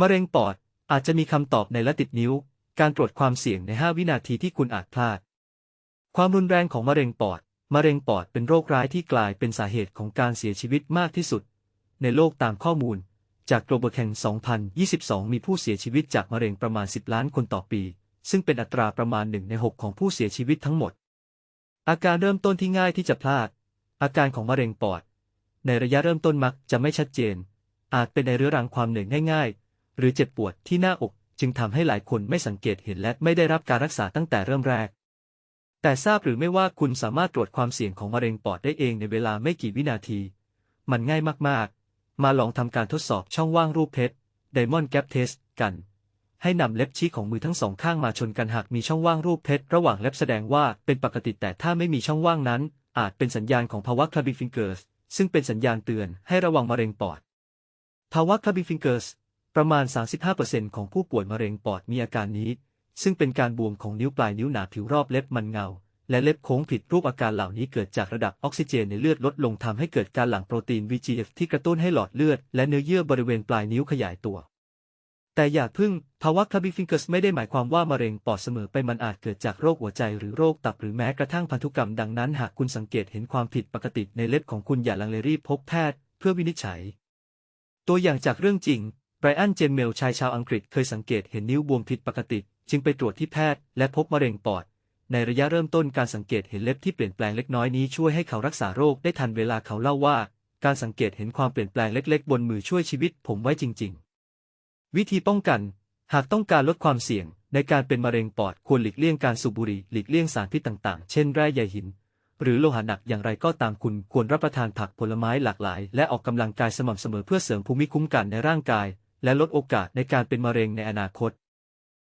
มะเร็งปอดอาจจะมีคำตอบในละติดนิ้ว การตรวจความเสี่ยงใน 5 วินาทีที่คุณอาจพลาด ความรุนแรงของมะเร็งปอด มะเร็งปอดเป็นโรคร้ายที่กลายเป็นสาเหตุของการเสียชีวิตมากที่สุด ในโลกตามข้อมูล จาก Global Can 2022 มีผู้เสียชีวิตจากมะเร็งประมาณ 10 ล้านคนต่อปี ซึ่งเป็นอัตราประมาณ 1 ใน 6 ของผู้เสียชีวิตทั้งหมด อาการเริ่มต้นที่ง่ายที่จะพลาด อาการของมะเร็งปอด ในระยะเริ่มต้นมักจะไม่ชัดเจน อาจเป็นในเรื้อรังความเหนื่อยง่ายๆ หรือเจ็บปวดที่หน้าอก จึงทำให้หลายคนไม่สังเกตเห็นและไม่ได้รับการรักษาตั้งแต่เริ่มแรก แต่ทราบหรือไม่ว่าคุณสามารถตรวจความเสี่ยงของมะเร็งปอดได้เองในเวลาไม่กี่วินาที มันง่ายมากๆ มาลองทำการทดสอบช่องว่างรูปเพชร Diamond Gap Test กัน ให้นำเล็บชี้ของมือทั้งสองข้างมาชนกันหากมีช่องว่างรูปเพชรระหว่างเล็บแสดงว่าเป็นปกติแต่ถ้าไม่มีช่องว่างนั้น อาจเป็นสัญญาณของภาวะ clubbing fingers ซึ่งเป็นสัญญาณเตือนให้ระวังมะเร็งปอด ภาวะ clubbing fingers ประมาณ 35%ของผู้ป่วยมะเร็งปอดมีอาการนี้ ซึ่งเป็นการบวมของนิ้วปลายนิ้วหนาผิวรอบเล็บมันเงา และเล็บโค้งผิดรูปอาการเหล่านี้เกิดจากระดับออกซิเจนในเลือดลดลงทำให้เกิดการหลั่งโปรตีน VGF ที่กระตุ้นให้หลอดเลือด และเนื้อเยื่อบริเวณปลายนิ้วขยายตัว แต่อย่าพึ่ง ภาวะ clubbing fingers ไม่ได้หมายความว่ามะเร็งปอดเสมอไปมันอาจเกิดจากโรคหัวใจหรือโรคตับหรือแม้กระทั่งพันธุกรรมดังนั้น หากคุณสังเกตเห็นความผิดปกติในเล็บของคุณอย่าลังเลรีบพบแพทย์ เพื่อวินิจฉัย ตัวอย่างจากเรื่องจริง ไบรอันเจมเมลชายชาวอังกฤษเคยสังเกตเห็นนิ้วบวมผิดปกติ จึงไปตรวจที่แพทย์และพบมะเร็งปอด ในระยะเริ่มต้นการสังเกตเห็นเล็บที่เปลี่ยนแปลงเล็กน้อยนี้ช่วยให้เขารักษาโรคได้ทันเวลาเขาเล่าว่า การสังเกตเห็นความเปลี่ยนแปลงเล็ก ๆ บนมือช่วยชีวิตผมไว้จริง ๆ วิธีป้องกัน หากต้องการลดความเสี่ยง ในการเป็นมะเร็งปอดควรหลีกเลี่ยงการสูบบุหรี่หลีกเลี่ยงสารพิษต่างๆ เช่นแร่ใยหิน หรือโลหะหนักอย่างไรก็ตามคุณควรรับประทานผักผลไม้หลากหลาย และออกกำลังกายสม่ำเสมอเพื่อเสริมภูมิคุ้มกันในร่างกาย และลดโอกาสในการเป็นมะเร็งในอนาคต